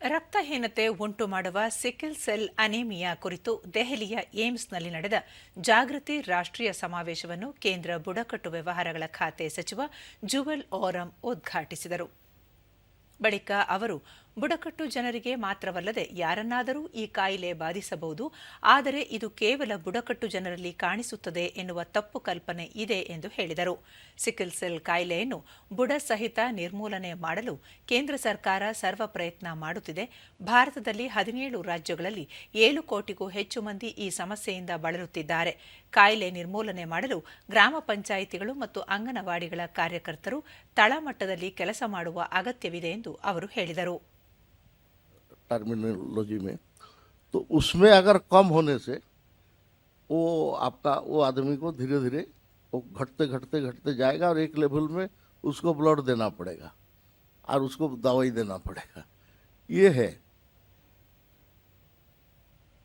ರಕ್ತಹೀನತೆ ಉಂಟು ಮಾಡುವ ಸಿಕಿಲ್ ಸೆಲ್ ಅನೇಮಿಯಾ ಕುರಿತು ದೆಹಲಿಯ ಏಮ್ಸ್ನಲ್ಲಿ ನಡೆದ ಜಾಗೃತಿ ರಾಷ್ಟ್ರೀಯ ಸಮಾವೇಶವನ್ನು ಕೇಂದ್ರ ಬುಡಕಟ್ಟು ವ್ಯವಹಾರಗಳ ಖಾತೆ ಸಚಿವ ಜುವೆಲ್ ಓರಂ ಉದ್ಘಾಟಿಸಿದರು. ಬಳಿಕ ಅವರು ಬುಡಕಟ್ಟು ಜನರಿಗೆ ಮಾತ್ರವಲ್ಲದೆ ಯಾರನ್ನಾದರೂ ಈ ಕಾಯಿಲೆ ಬಾಧಿಸಬಹುದು. ಆದರೆ ಇದು ಕೇವಲ ಬುಡಕಟ್ಟು ಜನರಲ್ಲಿ ಕಾಣಿಸುತ್ತದೆ ಎನ್ನುವ ತಪ್ಪು ಕಲ್ಪನೆ ಇದೆ ಎಂದು ಹೇಳಿದರು. ಸಿಕಲ್ ಸೆಲ್ ಕಾಯಿಲೆಯನ್ನು ಬುಡ ಸಹಿತ ನಿರ್ಮೂಲನೆ ಮಾಡಲು ಕೇಂದ್ರ ಸರ್ಕಾರ ಸರ್ವ ಪ್ರಯತ್ನ ಮಾಡುತ್ತಿದೆ. ಭಾರತದಲ್ಲಿ ಹದಿನೇಳು ರಾಜ್ಯಗಳಲ್ಲಿ ಏಳು ಕೋಟಿಗೂ ಹೆಚ್ಚು ಮಂದಿ ಈ ಸಮಸ್ಯೆಯಿಂದ ಬಳಲುತ್ತಿದ್ದಾರೆ. ಕಾಯಿಲೆ ನಿರ್ಮೂಲನೆ ಮಾಡಲು ಗ್ರಾಮ ಪಂಚಾಯಿತಿಗಳು ಮತ್ತು ಅಂಗನವಾಡಿಗಳ ಕಾರ್ಯಕರ್ತರು ತಳಮಟ್ಟದಲ್ಲಿ ಕೆಲಸ ಮಾಡುವ ಅಗತ್ಯವಿದೆ ಎಂದು ಅವರು ಹೇಳಿದರು. टर्मिनोलॉजी में तो उसमें अगर कम होने से, वो आपका, वो आदमी को धीरे धीरे वो घटते घटते घटते जाएगा और एक लेवल में उसको ब्लड देना पड़ेगा और उसको दवाई देना पड़ेगा। ये है।